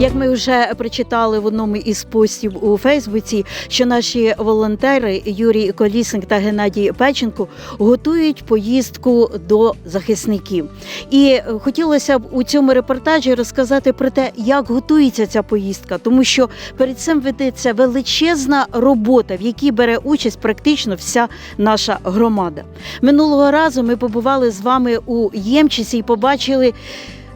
Як ми вже прочитали в одному із постів у Фейсбуці, що наші волонтери Юрій Колісник та Геннадій Печенко готують поїздку до захисників. І хотілося б у цьому репортажі розказати про те, як готується ця поїздка, тому що перед цим ведеться величезна робота, в якій бере участь практично вся наша громада. Минулого разу ми побували з вами у Ємчисі і побачили.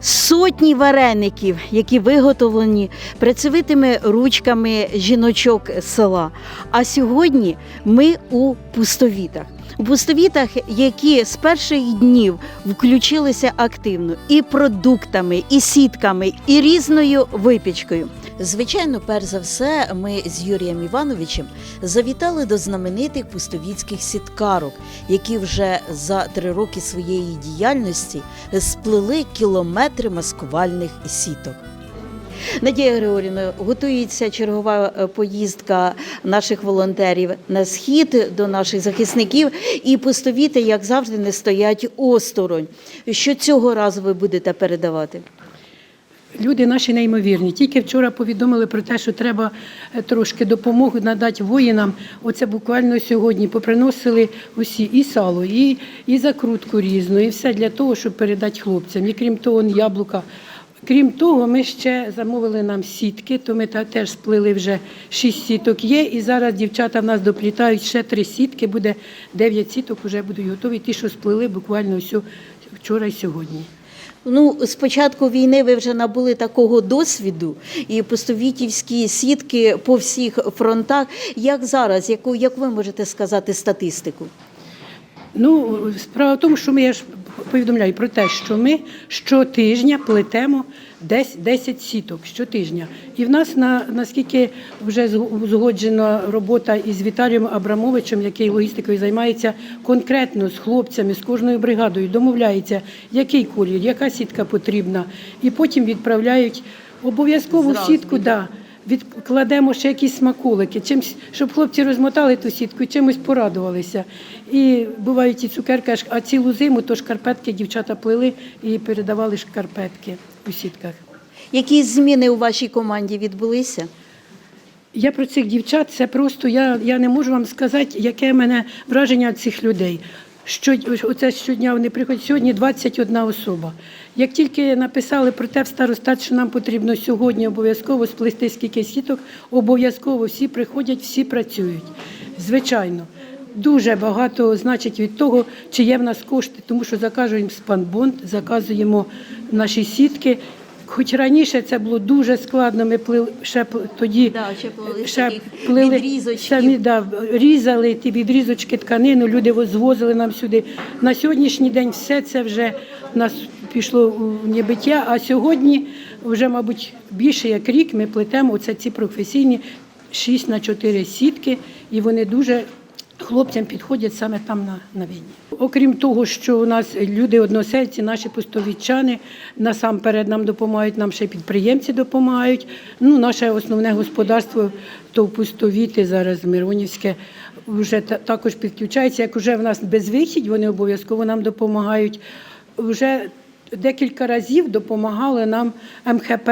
Сотні вареників, які виготовлені працевитими ручками жіночок села. А сьогодні ми у пустовітах. У пустовітах, які з перших днів включилися активно і продуктами, і сітками, і різною випічкою. Звичайно, перш за все, ми з Юрієм Івановичем завітали до знаменитих пустовіцьких сіткарок, які вже за три роки своєї діяльності сплели кілометри маскувальних сіток. Надія Григорівна, готується чергова е, поїздка наших волонтерів на схід до наших захисників, і пустовіти, як завжди, не стоять осторонь. Що цього разу ви будете передавати? Люди наші неймовірні. Тільки вчора повідомили про те, що треба е, трошки допомоги надати воїнам. Оце буквально сьогодні поприносили усі і сало, і, і закрутку різну, і все для того, щоб передати хлопцям. І крім того, яблука. Крім того, ми ще замовили нам сітки, то ми теж сплили вже шість сіток є. І зараз дівчата в нас доплітають ще три сітки, буде дев'ять сіток, вже будуть готові. Ті, що сплили буквально все вчора і сьогодні. Ну, з початку війни ви вже набули такого досвіду, і постовітівські сітки по всіх фронтах. Як зараз, яку як ви можете сказати статистику? Ну, справа в тому, що ми я ж повідомляю про те, що ми щотижня плетемо десь 10 сіток щотижня. І в нас на наскільки вже зг- узгоджена робота із Віталієм Абрамовичем, який логістикою займається конкретно з хлопцями, з кожною бригадою, домовляється, який колір, яка сітка потрібна, і потім відправляють обов'язкову сітку. Да, відкладемо ще якісь смаколики, чимсь, щоб хлопці розмотали ту сітку і чимось порадувалися. І бувають і цукерки, а цілу зиму то шкарпетки дівчата плели і передавали шкарпетки у сітках. Які зміни у вашій команді відбулися? Я про цих дівчат, це просто я, я не можу вам сказати, яке в мене враження від цих людей. Що, оце щодня вони приходять. Сьогодні 21 особа. Як тільки написали про те в старостат, що нам потрібно сьогодні обов'язково сплести скільки сіток, обов'язково всі приходять, всі працюють. Звичайно. Дуже багато значить від того, чи є в нас кошти, тому що заказуємо спанбонд, заказуємо наші сітки. Хоч раніше це було дуже складно, ми плили ще тоді Да, ще плели з ще плили самі да, різали ті відрізочки тканину, люди звозили нам сюди. На сьогоднішній день все це вже в нас пішло в небиття, а сьогодні вже, мабуть, більше як рік ми плетемо оце ці професійні 6 на 4 сітки, і вони дуже хлопцям підходять саме там на, на війні. Окрім того, що у нас люди односельці, наші пустовічани насамперед нам допомагають, нам ще підприємці допомагають. Ну, наше основне господарство то пустовіти зараз Миронівське вже та- також підключається. Як вже в нас безвихідь, вони обов'язково нам допомагають. Вже декілька разів допомагали нам МХП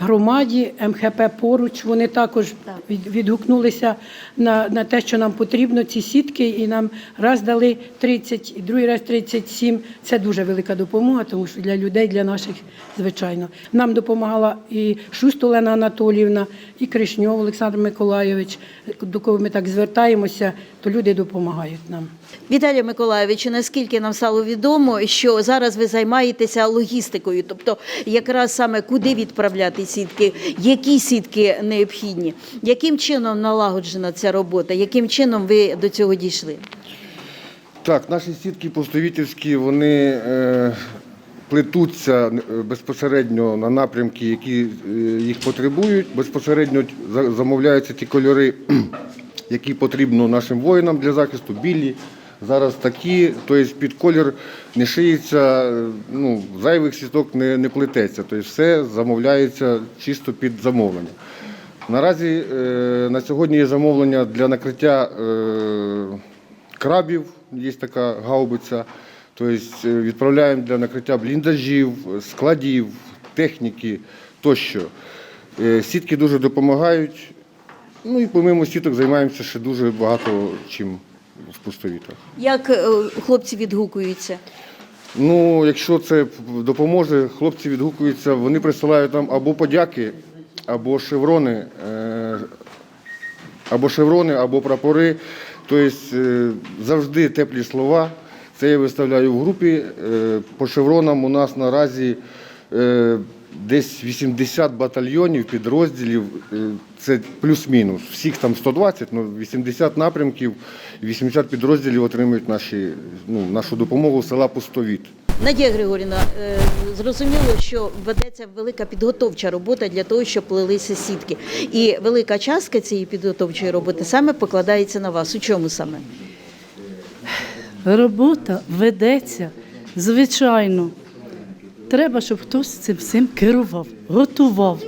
громаді, МХП поруч. Вони також від, відгукнулися на, на те, що нам потрібно ці сітки, і нам раз дали 30, і другий раз 37. Це дуже велика допомога, тому що для людей, для наших, звичайно. Нам допомагала і Шуст Олена Анатоліївна, і Кришньов Олександр Миколайович. До кого ми так звертаємося, то люди допомагають нам. Віталію Миколаєвичу, наскільки нам стало відомо, що зараз ви займаєтеся логістикою, тобто якраз саме куди відправляти сітки, які сітки необхідні, яким чином налагоджена ця робота, яким чином ви до цього дійшли? Так, наші сітки постовітівські, вони е, плетуться е, безпосередньо на напрямки, які е, їх потребують. Безпосередньо замовляються ті кольори, які потрібно нашим воїнам для захисту, білі. Зараз такі, тобто під колір не шиється, ну, зайвих сіток не, не плететься. Тобто все замовляється чисто під замовлення. Наразі е, на сьогодні є замовлення для накриття е, крабів, є така гаубиця. Тобто е, відправляємо для накриття бліндажів, складів, техніки тощо. Сітки дуже допомагають. Ну і помимо сіток займаємося ще дуже багато чим в пустовітах. Як е, хлопці відгукуються? Ну, якщо це допоможе, хлопці відгукуються, вони присилають нам або подяки, або шеврони, е, або шеврони, або прапори. Тобто е, завжди теплі слова. Це я виставляю в групі. По шевронам у нас наразі десь 80 батальйонів, підрозділів. Е, Це плюс-мінус. Всіх там 120, ну 80 напрямків, і 80 підрозділів отримують наші, ну, нашу допомогу села Пустовіт. Надія Григорівна, е, зрозуміло, що ведеться велика підготовча робота для того, щоб плелися сітки. І велика частка цієї підготовчої роботи саме покладається на вас. У чому саме? Робота ведеться, звичайно. Треба, щоб хтось цим всім керував, готував,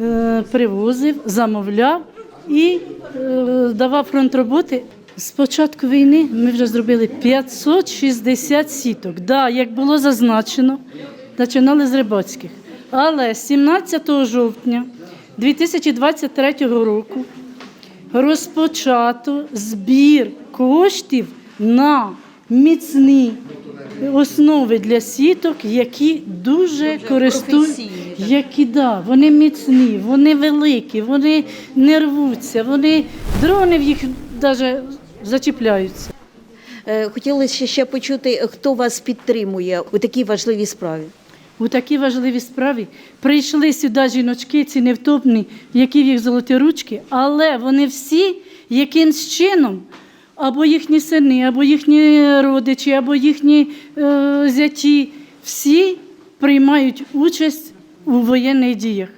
е, привозив, замовляв і е, давав фронт роботи. З початку війни ми вже зробили 560 сіток. Да, як було зазначено, починали з рибацьких. Але 17 жовтня 2023 року розпочато збір коштів на міцні основи для сіток, які дуже користують, професійні, так? які да, вони міцні, вони великі, вони не рвуться, вони дрони в їх навіть зачіпляються. Е, Хотілося ще почути, хто вас підтримує у такій важливій справі. У такій важливій справі прийшли сюди жіночки, ці невтопні, які в їх золоті ручки, але вони всі якимсь чином, або їхні сини, або їхні родичі, або їхні е, зяті, всі приймають участь у воєнних діях.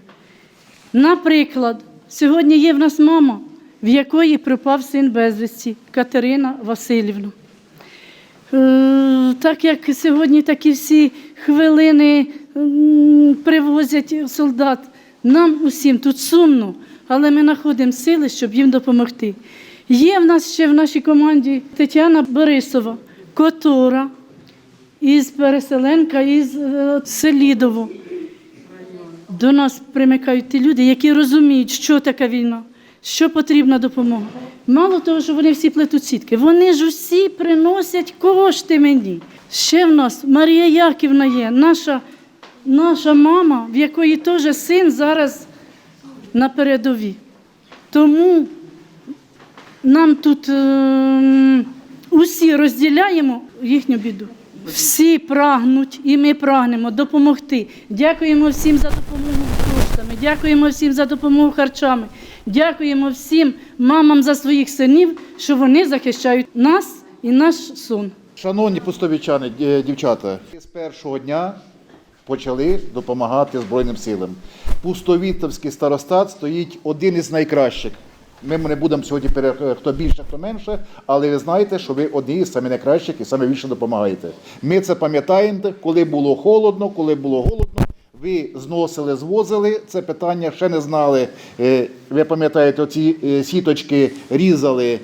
Наприклад, сьогодні є в нас мама, в якої пропав син безвісті Катерина Васильівна. Е, Так як сьогодні такі всі хвилини привозять солдат, нам усім тут сумно, але ми знаходимо сили, щоб їм допомогти. Є в нас ще в нашій команді Тетяна Борисова, котора із Переселенка, із е, Селідово. До нас примикають ті люди, які розуміють, що таке війна, що потрібна допомога. Мало того, що вони всі плетуть сітки, вони ж усі приносять кошти мені. Ще в нас Марія Яківна є, наша, наша мама, в якої теж син зараз на передовій. Тому нам тут ем, усі розділяємо їхню біду. Всі прагнуть, і ми прагнемо допомогти. Дякуємо всім за допомогу коштами, дякуємо всім за допомогу харчами, дякуємо всім мамам за своїх синів, що вони захищають нас і наш сон. Шановні пустовічани, дівчата, з першого дня почали допомагати Збройним силам. Пустовітовський старостат стоїть один із найкращих. Ми не будемо сьогодні пере- хто більше, хто менше, але ви знаєте, що ви одні з самих найкращих і саме більше допомагаєте. Ми це пам'ятаємо, коли було холодно, коли було голодно. Ви зносили, звозили це питання, ще не знали. Е, Ви пам'ятаєте, оці е, сіточки різали.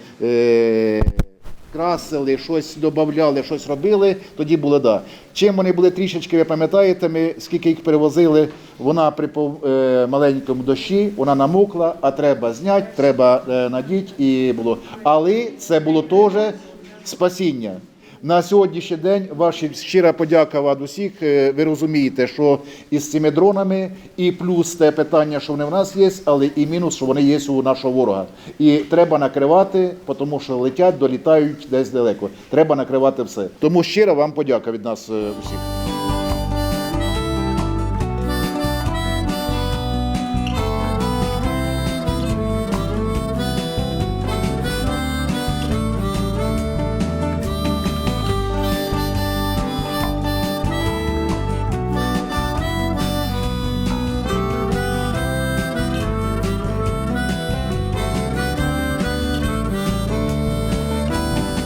Красили, щось додавали, щось робили, тоді були да. Чим вони були трішечки, ви пам'ятаєте, ми скільки їх перевозили, вона при пов- е, маленькому дощі, вона намокла, а треба зняти, треба е, надіти і було. Але це було теж спасіння. На сьогоднішній день ваша щира подяка від усіх. Е, Ви розумієте, що із цими дронами, і плюс те питання, що вони в нас є, але і мінус, що вони є у нашого ворога. І треба накривати, тому що летять, долітають десь далеко. Треба накривати все. Тому щира вам подяка від нас е, усіх.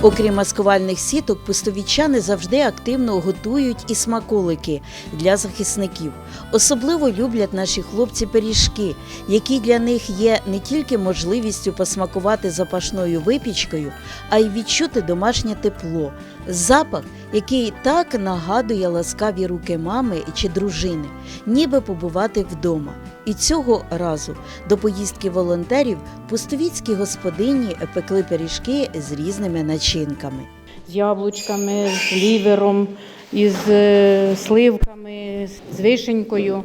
Окрім маскувальних сіток, пустовічани завжди активно готують і смаколики для захисників. Особливо люблять наші хлопці пиріжки, які для них є не тільки можливістю посмакувати запашною випічкою, а й відчути домашнє тепло, запах, який так нагадує ласкаві руки мами чи дружини, ніби побувати вдома. І цього разу до поїздки волонтерів пустовіцькі господині пекли пиріжки з різними начинками. з яблучками, з лівером, із е, сливками, з вишенькою.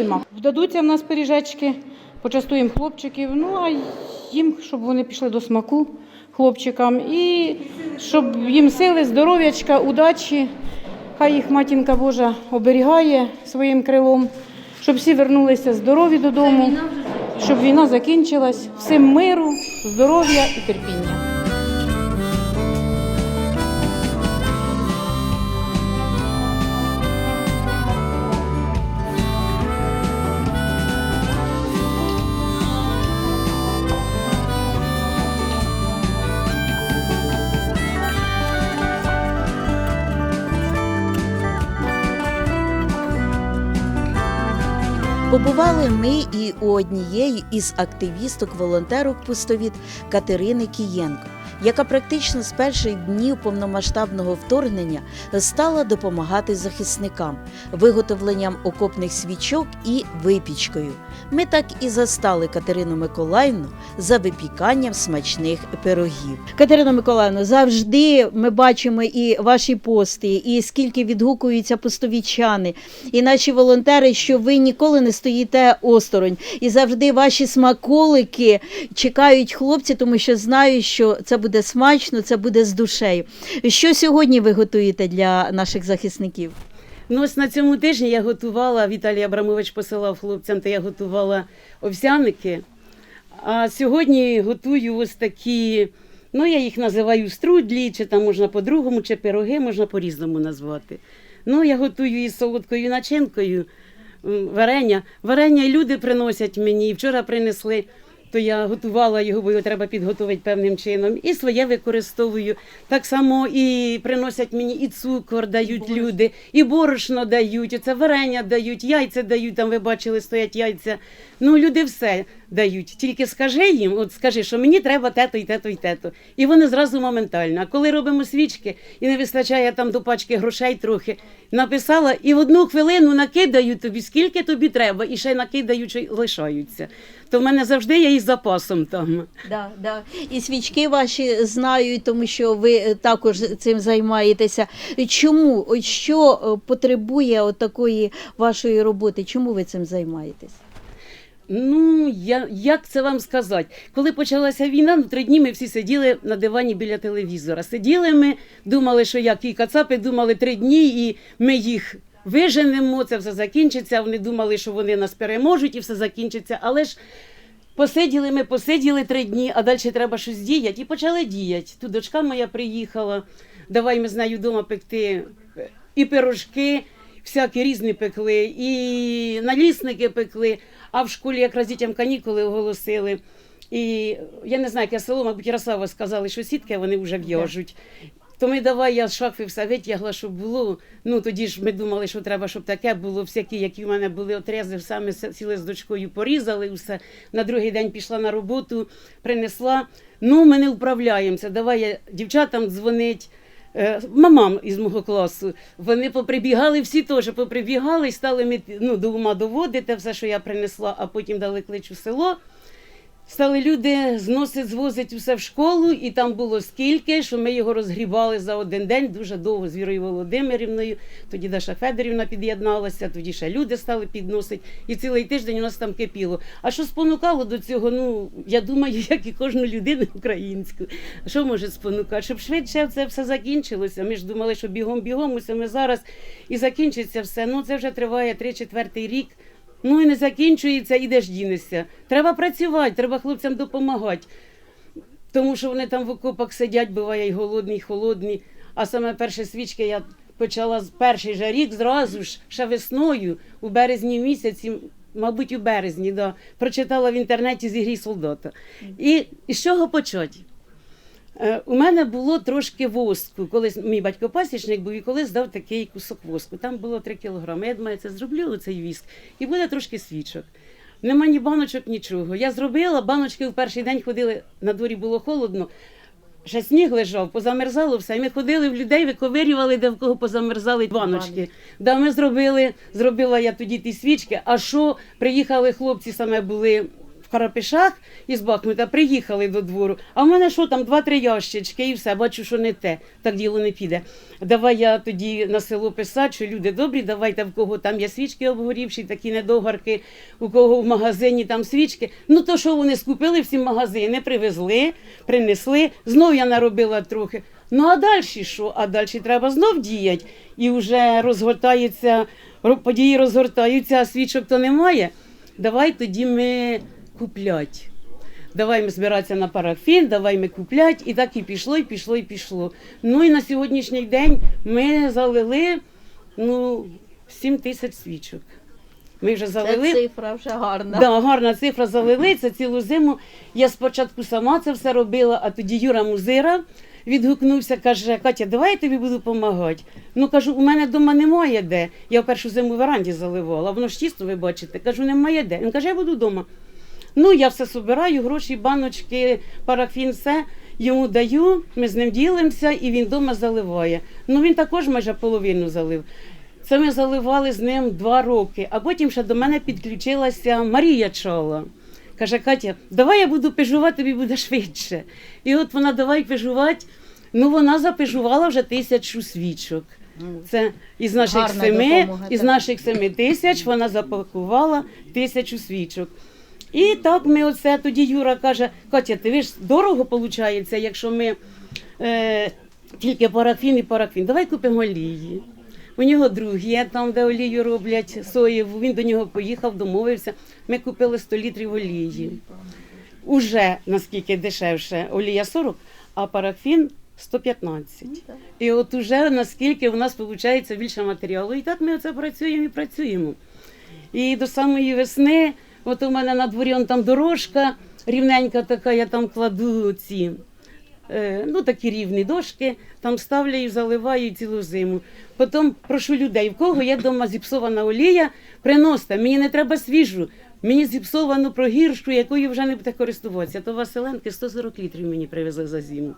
Й мак. В нас пиріжечки, почастуємо хлопчиків, ну а їм, щоб вони пішли до смаку хлопчикам, і щоб їм сили, здоров'ячка, удачі. Хай їх матінка Божа оберігає своїм крилом, щоб всі вернулися здорові додому, щоб війна закінчилась. Всім миру, здоров'я і терпіння. Побували ми і у однієї із активісток волонтерок пустовіт Катерини Кієнко, яка практично з перших днів повномасштабного вторгнення стала допомагати захисникам виготовленням окопних свічок і випічкою. Ми так і застали Катерину Миколаївну за випіканням смачних пирогів. Катерина Миколаївна, завжди ми бачимо і ваші пости, і скільки відгукуються пустовічани, і наші волонтери, що ви ніколи не стоїте осторонь. І завжди ваші смаколики чекають хлопці, тому що знають, що це буде смачно, це буде з душею. Що сьогодні ви готуєте для наших захисників? Ну, ось на цьому тижні я готувала, Віталій Абрамович посилав хлопцям, то я готувала овсяники. А сьогодні готую ось такі, ну я їх називаю струдлі, чи там можна по-другому, чи пироги, можна по-різному назвати. Ну, я готую із солодкою начинкою варення. Варення люди приносять мені. І Вчора принесли, то я готувала його, бо його треба підготувати певним чином. І своє використовую. Так само і приносять мені і цукор дають люди, і борошно дають, оце варення дають, яйця дають, там ви бачили, стоять яйця. Ну, люди все дають. Тільки скажи їм, от скажи, що мені треба те-то і те-то і те-то. І вони зразу моментально. А коли робимо свічки і не вистачає там до пачки грошей трохи, написала, і в одну хвилину накидають тобі, скільки тобі треба, і ще накидають, лишаються. То в мене завжди є із запасом там. Да, да. І свічки ваші знають, тому що ви е, також цим займаєтеся. Чому? От Що е, потребує от такої вашої роботи? Чому ви цим займаєтесь? Ну, я, як це вам сказати? Коли почалася війна, ну, три дні ми всі сиділи на дивані біля телевізора. Сиділи ми, думали, що як і кацапи, думали три дні, і ми їх виженемо, це все закінчиться. Вони думали, що вони нас переможуть і все закінчиться. Але ж посиділи ми, посиділи три дні, а далі треба щось діяти. І почали діяти. Тут дочка моя приїхала, давай ми з нею вдома пекти і пирожки, всякі різні пекли, і налісники пекли. А в школі якраз дітям канікули оголосили. І я не знаю, яке село, мабуть, Ярослава сказали, що сітки вони вже в'яжуть. То ми давай я з шафи все витягла, щоб було. Ну тоді ж ми думали, що треба, щоб таке було. Всякі, які в мене були отрези, саме сіли з дочкою, порізали все. На другий день пішла на роботу, принесла. Ну, ми не вправляємося. Давай я дівчатам дзвонить. Е, Мамам із мого класу, вони поприбігали, всі теж поприбігали і стали ну, до ума доводити все, що я принесла, а потім дали клич у село. Стали люди зносить, звозить усе в школу, і там було скільки, що ми його розгрібали за один день дуже довго з Вірою Володимирівною. Тоді Даша Федорівна під'єдналася, тоді ще люди стали підносити. І цілий тиждень у нас там кипіло. А що спонукало до цього? Ну я думаю, як і кожну людину українську. Що може спонукати? Щоб швидше це все закінчилося. Ми ж думали, що бігом-бігом, усе ми зараз і закінчиться все. Ну це вже триває 3-4 рік. Ну і не закінчується, і де ж дінешся. Треба працювати, треба хлопцям допомагати. Тому що вони там в окопах сидять, буває і голодні, і холодні. А саме перші свічки я почала з перший же рік, зразу ж, ще весною, у березні місяці, мабуть, у березні, да, прочитала в інтернеті зігрій солдата. І, і з чого почати? Е, У мене було трошки воску. Колись мій батько пасічник був і колись дав такий кусок воску. Там було 3 кілограми. Я думаю, це зроблю цей віск, і буде трошки свічок. Нема ні баночок, нічого. Я зробила, баночки в перший день ходили, на дворі було холодно. Ще сніг лежав, позамерзало все. І ми ходили в людей, виковирювали, де в кого позамерзали баночки. Да, ми зробили, зробила я тоді ті свічки. А що приїхали хлопці, саме були в Карапишах із Бахмута, приїхали до двору. А в мене що там, два-три ящички і все, бачу, що не те, так діло не піде. Давай я тоді на село писати, що люди добрі, давайте в кого там є свічки обгорівші, такі недогарки, у кого в магазині там свічки. Ну то що вони скупили всі магазини, привезли, принесли. Знов я наробила трохи. Ну а далі що? А далі треба знов діяти. І вже розгортається, події розгортаються, а свічок то немає. Давай тоді ми куплять. Давай ми збиратися на парафін, давай ми куплять. І так і пішло, і пішло, і пішло. Ну і на сьогоднішній день ми залили ну, 7 тисяч свічок. Ми вже залили. цифра вже гарна. Да, гарна цифра залили. Це цілу зиму. Я спочатку сама це все робила, а тоді Юра Музира відгукнувся, каже: Катя, давай я тобі буду допомагати. Ну кажу, у мене вдома немає де. Я першу зиму в веранді заливала, воно ж тісто, ви бачите. Кажу, немає де. Він каже, я буду вдома. Ну, я все собираю, гроші, баночки, парафін, все. Йому даю, ми з ним ділимося, і він вдома заливає. Ну він також майже половину залив. Це ми заливали з ним два роки, а потім ще до мене підключилася Марія Чола. Каже, Катя, давай я буду пежувати, тобі буде швидше. І от вона давай пежувати. Ну, вона запежувала вже тисячу свічок. Це із наших Гарна семи, допомога, із так. наших семи тисяч вона запакувала тисячу свічок. І так ми оце тоді Юра каже: Катя, ти ж дорого виходить, якщо ми е, тільки парафін і парафін. Давай купимо олії. У нього друг є там, де олію роблять соєву. Він до нього поїхав, домовився. Ми купили 100 літрів олії. Уже наскільки дешевше олія 40, а парафін 115. І от уже наскільки у нас виходить більше матеріалу. І так ми оце працюємо і працюємо. І до самої весни, от у мене на дворі он там дорожка рівненька така, я там кладу ці. е, Ну, такі рівні дошки, там ставлю, заливаю цілу зиму. Потім прошу людей, в кого є вдома зіпсована олія, приносите, мені не треба свіжу, мені зіпсовану прогіршу, якою вже не буде користуватися. То Василенки 140 літрів мені привезли за зиму.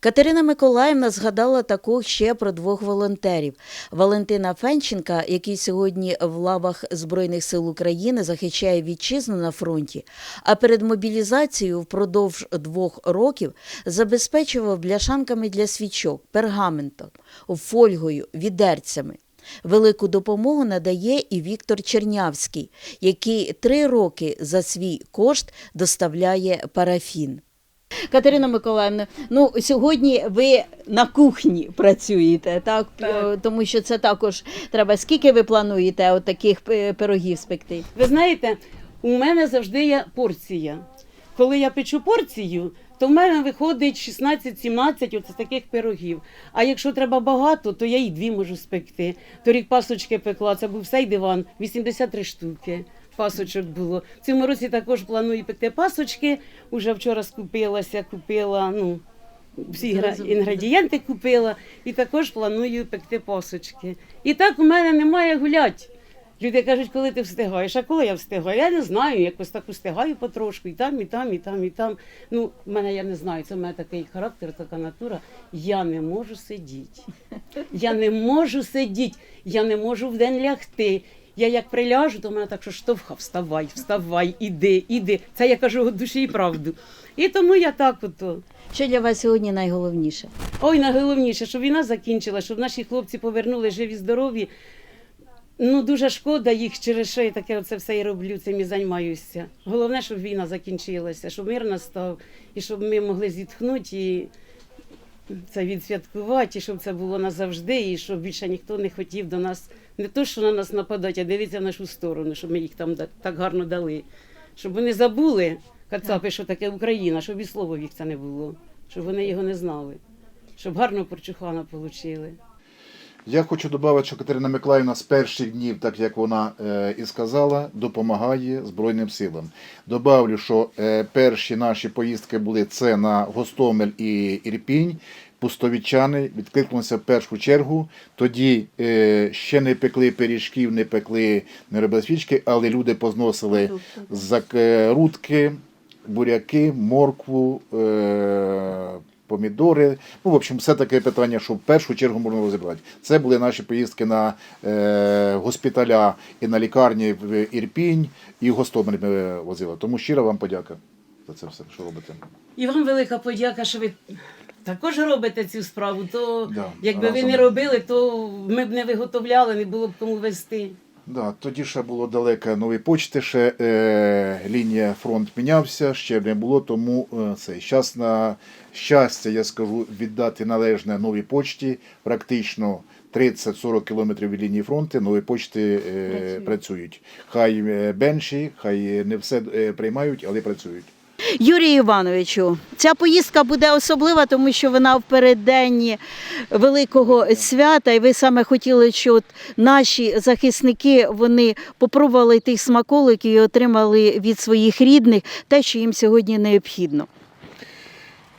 Катерина Миколаївна згадала також ще про двох волонтерів: Валентина Фенченка, який сьогодні в лавах Збройних сил України захищає вітчизну на фронті, а перед мобілізацією впродовж двох років забезпечував бляшанками для свічок, пергаментом, фольгою, відерцями. Велику допомогу надає і Віктор Чернявський, який три роки за свій кошт доставляє парафін. Катерина Миколаївна, ну сьогодні ви на кухні працюєте, так? Е, Тому що це також треба. Скільки ви плануєте от таких пирогів спекти? Ви знаєте, у мене завжди є порція. Коли я печу порцію, то в мене виходить 16-17 оце таких пирогів. А якщо треба багато, то я і дві можу спекти. Торік пасочки пекла, це був цей диван, 83 штуки. Пасочок було. В цьому році також планую пекти пасочки. Уже вчора скупилася, купила ну, всі інгредієнти купила і також планую пекти пасочки. І так у мене немає гулять. Люди кажуть, коли ти встигаєш, а коли я встигаю? Я не знаю, якось так встигаю потрошку, і там, і там, і там, і там. Ну, в мене я не знаю, це в мене такий характер, така натура. Я не можу сидіти. Я не можу сидіти, я не можу вдень лягти. Я як приляжу, то мене так що штовха, вставай, вставай, іди, іди. Це я кажу від душі і правду. І тому я так ото. Що для вас сьогодні найголовніше? Ой, найголовніше, щоб війна закінчила, щоб наші хлопці повернули живі, здорові. Ну, дуже шкода їх, через що я таке оце все і роблю, цим і займаюся. Головне, щоб війна закінчилася, щоб мир настав, і щоб ми могли зітхнути і це відсвяткувати, і щоб це було назавжди, і щоб більше ніхто не хотів до нас, не то, що на нас нападати, а дивитися в нашу сторону, щоб ми їх там так гарно дали. Щоб вони забули, кацапи, що таке Україна, щоб і слово в їх це не було, щоб вони його не знали, щоб гарно прочухана отримали. Я хочу додати, що Катерина Миколаївна з перших днів, так як вона е, і сказала, допомагає Збройним силам. Добавлю, що е, перші наші поїздки були це на Гостомель і Ірпінь. Пустовічани відкликнулися в першу чергу. Тоді е, ще не пекли пиріжків, не пекли, не робили свічки, але люди позносили закрутки, буряки, моркву, е, помідори. Ну, в общем, все таке питання, що в першу чергу можна розібрати. Це були наші поїздки на е, госпіталя і на лікарні в Ірпінь, і в Гостомель ми возили. Тому щира вам подяка за це все, що робите. І вам велика подяка, що ви також робите цю справу. То Да, якби ви не робили, то ми б не виготовляли, не було б кому вести. Да, тоді ще було далеко нові почти, ще е, лінія фронт мінявся, ще не було, тому е, це. Зараз на щастя, я скажу, віддати належне новій почті, практично 30-40 кілометрів від лінії фронту нові почти е, працюють. Хай менші, бенші, хай не все е, приймають, але працюють. Юрію Івановичу, ця поїздка буде особлива, тому що вона в передденні великого свята, і ви саме хотіли, щоб наші захисники вони попробували тих смаколиків і отримали від своїх рідних те, що їм сьогодні необхідно.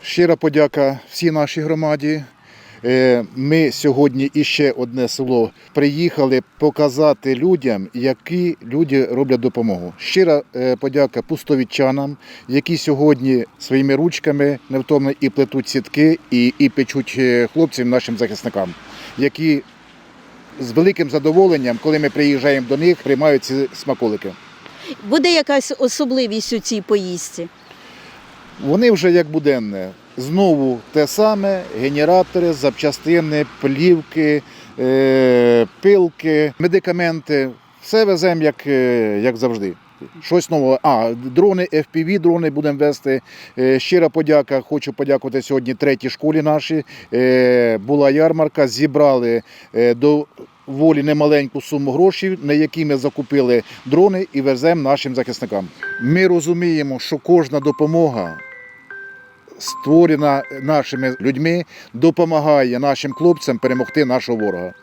Щира подяка всій нашій громаді. Е, Ми сьогодні іще одне село приїхали показати людям, які люди роблять допомогу. Щира е, подяка пустовічанам, які сьогодні своїми ручками невтомно і плетуть сітки, і, і печуть е, хлопцям, нашим захисникам, які з великим задоволенням, коли ми приїжджаємо до них, приймають ці смаколики. Буде якась особливість у цій поїздці? Вони вже як буденне. Знову те саме: генератори, запчастини, плівки, е, пилки, медикаменти. Все веземо як, е, як завжди. Щось нове. А, дрони, FPV дрони будемо вести. Е, Щира подяка. Хочу подякувати сьогодні третій школі нашій. Була ярмарка, зібрали до волі немаленьку суму грошей, на які ми закупили дрони і веземо нашим захисникам. Ми розуміємо, що кожна допомога створена нашими людьми, допомагає нашим хлопцям перемогти нашого ворога.